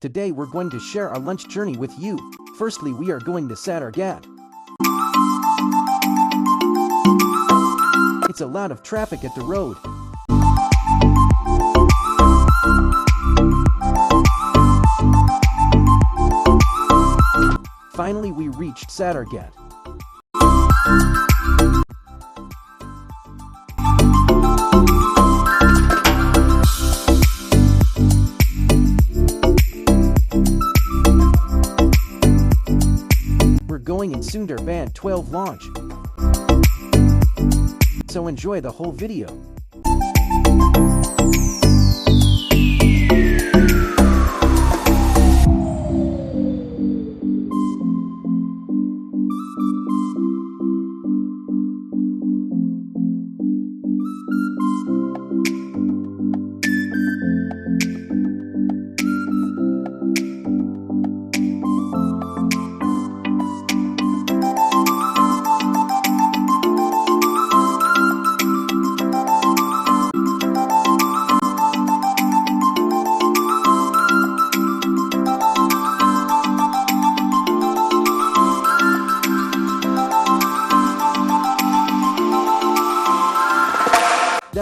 Today we're going to share our lunch journey with you. Firstly, we are going to Sadargat. It's a lot of traffic at the road. Finally, we reached Sadargat. We're going in Sundarban 12 launch. So enjoy the whole video.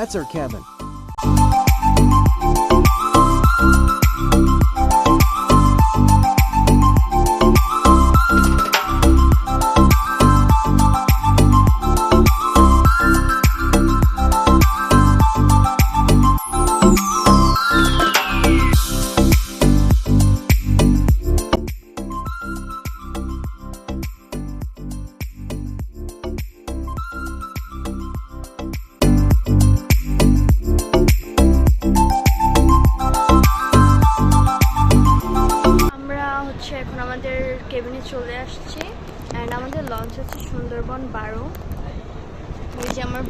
That's our cabin. Launch হচ্ছে সুন্দরবন বারো। এই যে আমার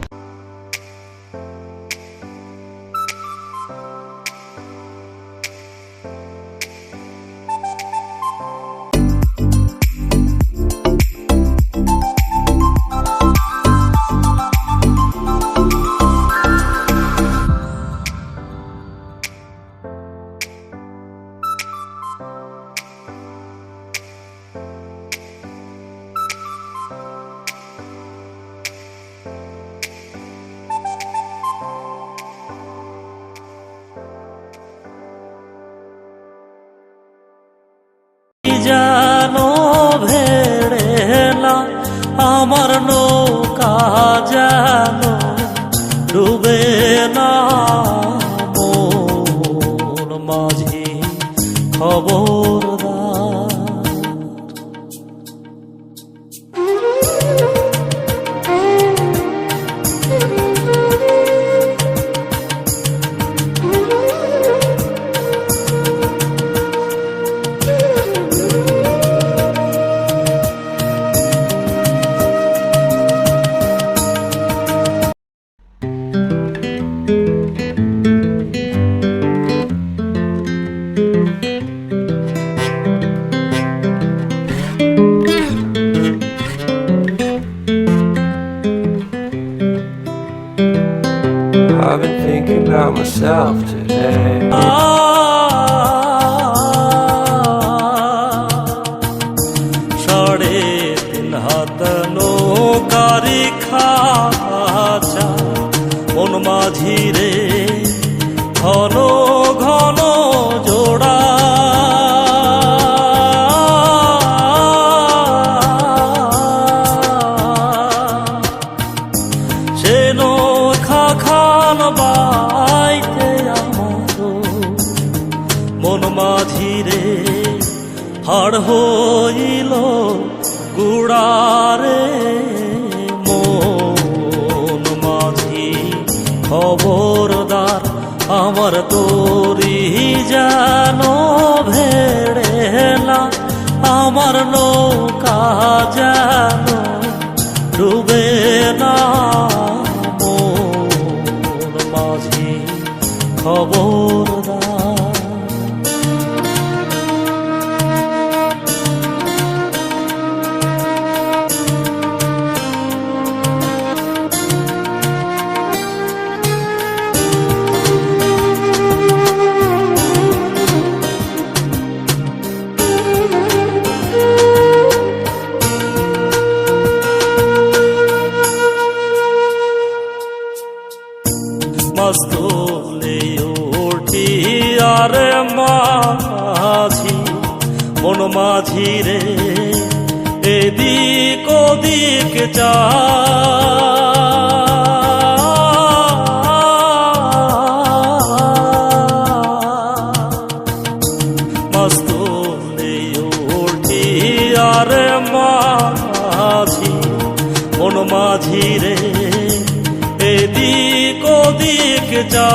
নৌকা যেন ডুবে না I've been thinking about myself today. সাড়ে খবরদার আমার তোরি যেন ভেড়ে না আমার নৌকা যেন ডুবে না। মাঝি খবরদার। মাঝিরে এদিক ওদিক চা মস্ত উঠি আরে মাঝি মন মাঝি রে এদিক ওদিক যা।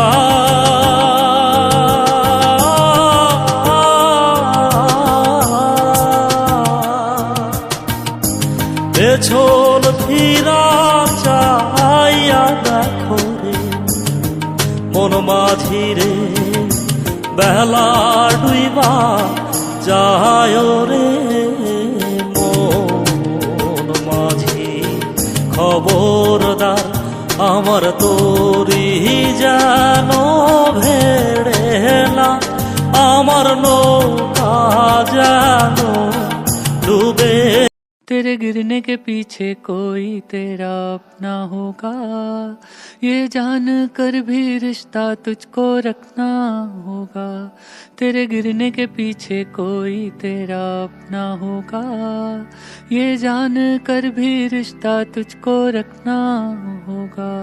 বেলা ডুইবা যায় রে মন মাঝি। খবরদার আমার তোরি যেন ভেড়েলা আমার নৌকা যেন ডুবে तेरे गिरने के पीछे कोई तेरा अपना होगा। ये जान कर भी रिश्ता तुझको रखना होगा। तेरे गिरने के पीछे कोई तेरा अपना होगा। ये जान कर भी रिश्ता तुझको रखना होगा।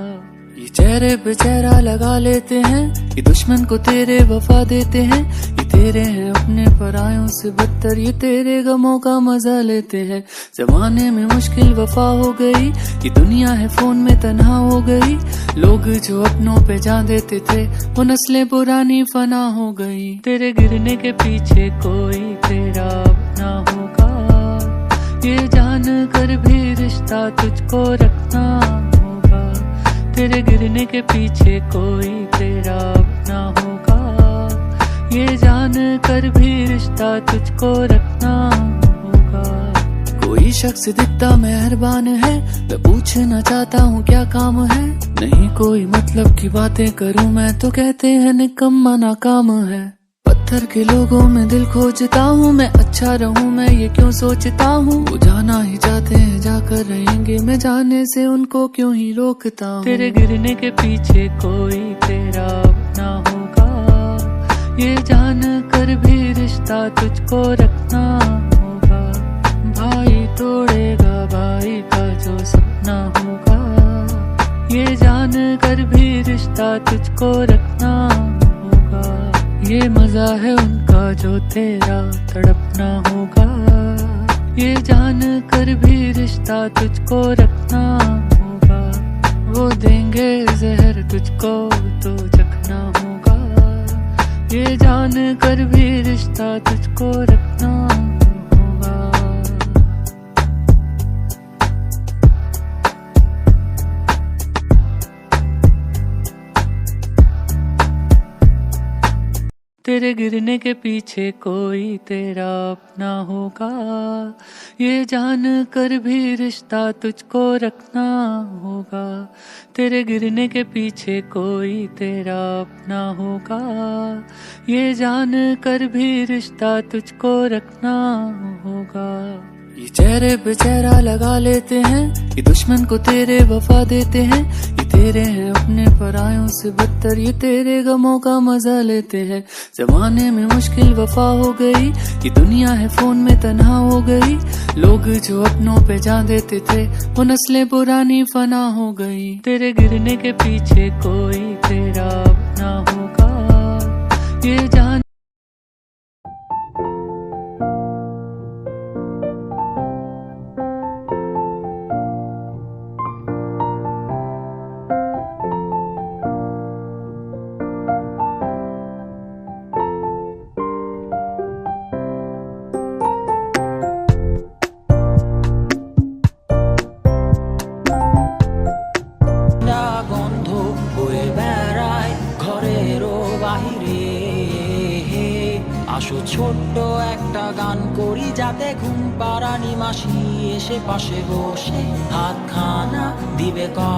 ये चेहरे पे चेहरा लगा लेते हैं। ये दुश्मन को तेरे वफा देते हैं। ये तेरे हैं अपने परायों से बदतर। ये तेरे गमों का मज़ा लेते हैं। जमाने में मुश्किल वफा हो गई। ये दुनिया है फ़ोन में तन्हा हो गई। लोग जो अपनों पे जान देते थे, वो नस्लें पुरानी फना हो गई। तेरे गिरने के पीछे कोई तेरा अपना होगा। ये जान कर भी रिश्ता तुझको रखना तेरे गिरने के पीछे कोई तेरा अपना होगा। ये जान कर भी रिश्ता तुझको रखना होगा। कोई शख्स दिखता मेहरबान है, मैं पूछना चाहता हूँ क्या काम है? नहीं, कोई मतलब की बातें करूँ मैं तो कहते हैं निकम्मा नाकाम है। पत्थर के लोगों में दिल खोजता हूँ। मैं अच्छा रहूँ, मैं ये क्यों सोचता हूँ? वो जाना ही चाहते हैं, जाकर रहेंगे। मैं जाने से उनको क्यों ही रोकता हूँ? तेरे गिरने के पीछे कोई तेरा अपना होगा। ये जान कर भी रिश्ता तुझको रखना होगा। भाई तोड़ेगा भाई का जो सपना होगा। ये जान कर भी रिश्ता तुझको रखना होगा। ये मज़ा है उनका जो तेरा तड़पना होगा। ये जान कर भी रिश्ता तुझको रखना होगा। वो देंगे जहर तुझको तो चखना होगा। ये जान कर भी रिश्ता तुझको रखना गिरने के पीछे कोई तेरा अपना होगा। ये जान कर भी रिश्ता तुझको रखना होगा। तेरे गिरने के पीछे कोई तेरा अपना होगा। ये जान कर भी रिश्ता तुझको रखना होगा। ये चेहरे पे चेहरा लगा लेते हैं, ये दुश्मन को तेरे वफा देते हैं, ये तेरे हैं अपने परायों से बदतर, ये तेरे गमों का मज़ा लेते हैं। जमाने में मुश्किल वफा हो गई, ये दुनिया है फ़ोन में तन्हा हो गई, लोग जो अपनों पे जान देते थे, वो नस्लें पुरानी फना हो गई। तेरे गिरने के पीछे कोई तेरा अपना होगा, ये जान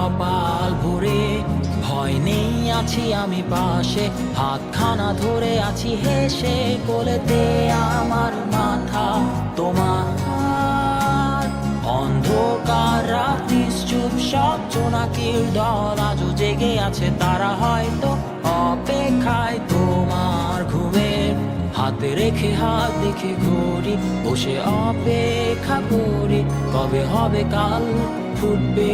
কপাল ভরে, ভয় নেই, আছি আমি পাশে। হাতখানা ধরে আছি হেসে, কোলেতে আমার মাথা তোমার। অন্ধকার রাত্রি চুপ, সব জোনাকির দল আজও জেগে আছে, তারা হয়তো অপেক্ষায় তোমার ঘুমের হাতে রেখে, হাত দেখে ঘড়ি বসে অপেক্ষা করি, কবে হবে কাল ফুটবে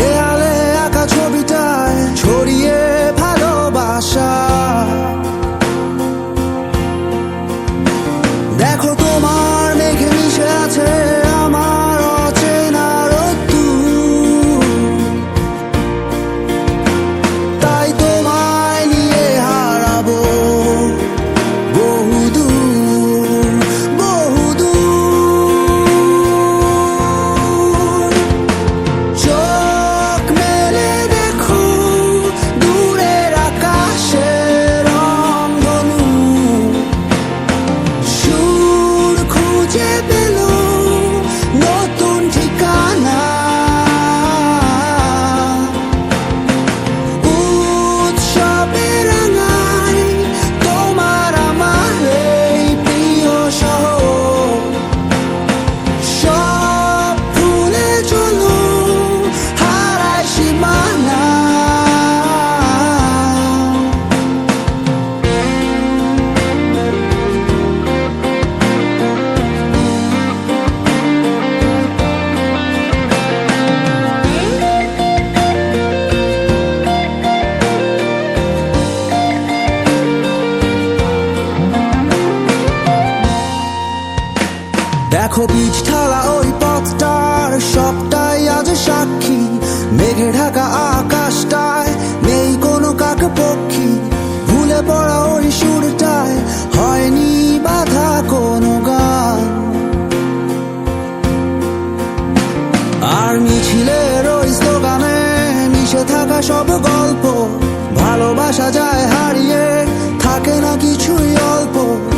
দেয়ালে আঁকা ছবিটায় ছড়িয়ে ভালোবাসা। বীজ ঠালা ওই পথটার সবটাই আজ সাক্ষী। মেঘে ঢাকা আকাশটায় নেই কোনো কাক পক্ষী। ভুলে পড়া ওই সুরটায় হয়নি বাধা কোনো গান। আর মিছিলের ওই স্লোগানে মিশে থাকা সব গল্প। ভালোবাসা যায় হারিয়ে, থাকে না কিছুই অল্প।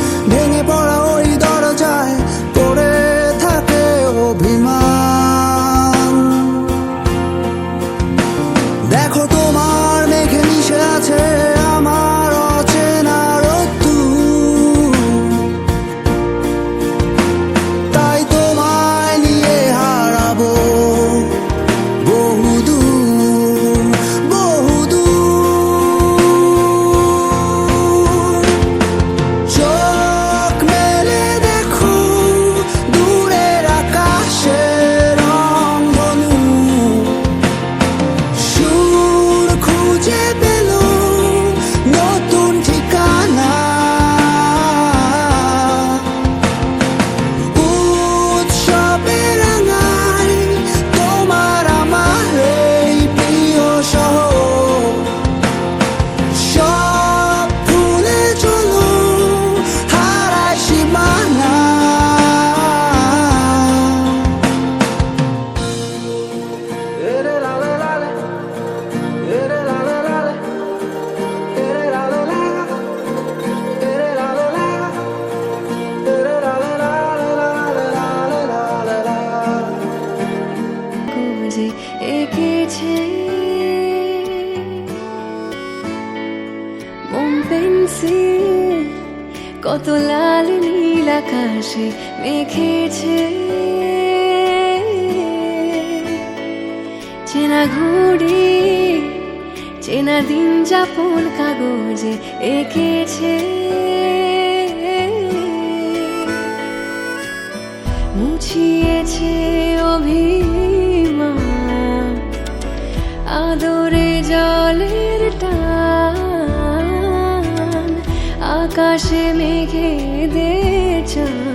মেখেছে। চেনা ঘুড়ি, চেনা দিন যাপন কাগজে এঁকেছে। মুছিয়েছে অভিমান, আদরে জলের টান, আকাশে মেঘে নৌকো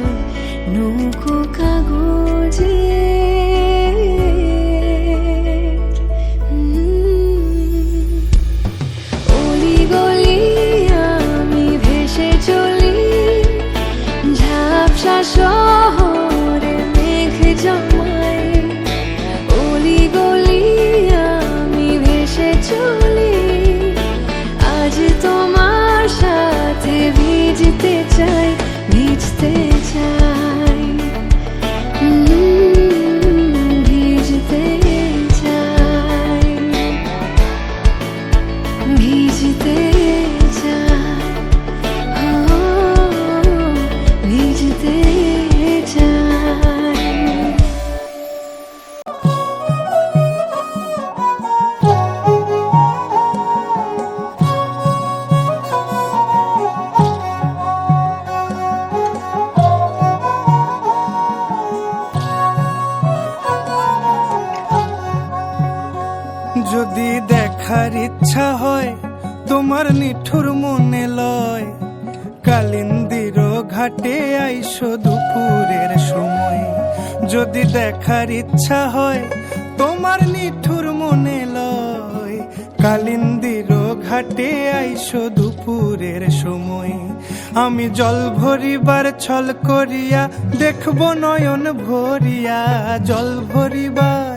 কালিন্দির ঘাটে আইসো দুপুরের সময়। আমি জল ভরিবার ছল করিয়া, দেখব নয়ন ভরিয়া, জল ভরিবার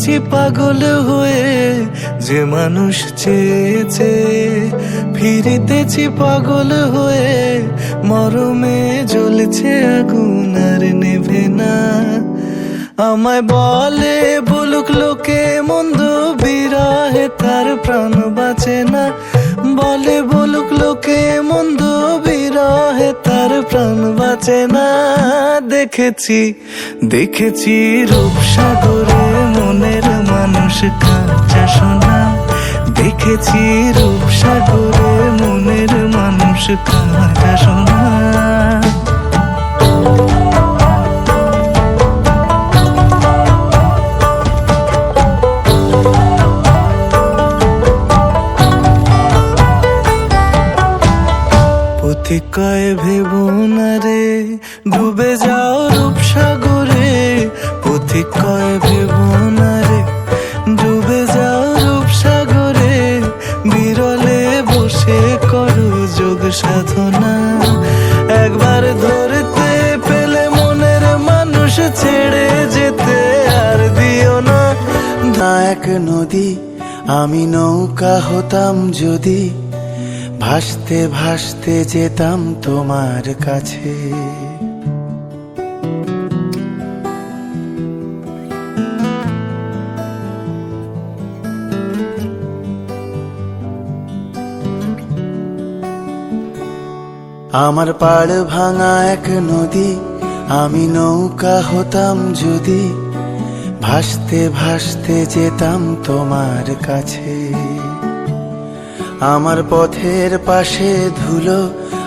ফিরিতেছি পাগল হয়ে যে মানুষ চেয়েছে। ফিরিতেছি পাগল হয়ে, মরমে জ্বলছে আগুন আর নেভে না। আমায় বলে, বলুক লোকে মন্দ বিরহে, তার প্রাণ বাঁচে না। বলে, বলুক লোকে মন্দ বিরহে, তার প্রাণ বাঁচে না। দেখেছি দেখেছি রূপসাগরে মনের মানুষ কাঁচা সোনা। দেখেছি রূপসাগরে মনের মানুষ কাঁচা সোনা। কয় ভেব না সাধনা। একবার ধরতে পেলে মনের মানুষ ছেড়ে যেতে আর দিও না এক নদী, আমি নৌকা হতাম যদি ভাসতে ভাসতে যেতাম তোমার কাছে। আমার পাড় ভাঙা এক নদী, আমি নৌকা হতাম যদি ভাসতে ভাসতে যেতাম তোমার কাছে। আমার পথের পাশে ধুলো,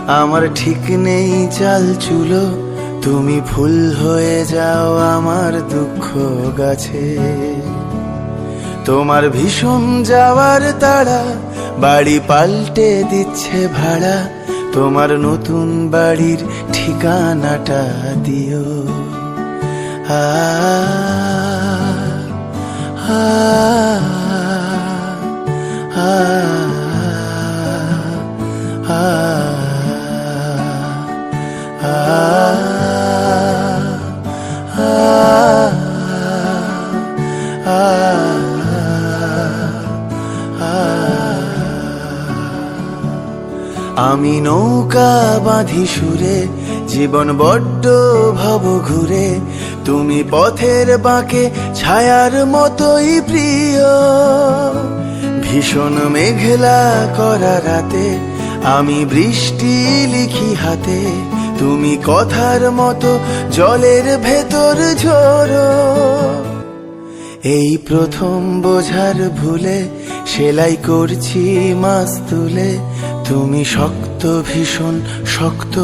আমার ঠিক নেই চাল চুলো, তুমি ফুল হয়ে যাও আমার দুঃখ গাছে। তোমার ভীষণ যাওয়ার তাড়া, বাড়ি পাল্টে দিচ্ছে ভাড়া তোমার নতুন বাড়ির ঠিকানাটা দিও। আ আ আ আমি নৌকা বাঁধি সুরে, জীবন বড্ড ভব ঘুরে। তুমি পথের বাঁকে ছায়ার মতোই প্রিয়। ভীষণ মেঘলা করা রাতে, আমি বৃষ্টি লিখি হাতে। তুমি কথার মতো জলের ভেতর ঝোরো। এই প্রথম বোঝার ভুলে সেলাই করছি মাস তুলে তুমি শক্ত ভীষণ শক্ত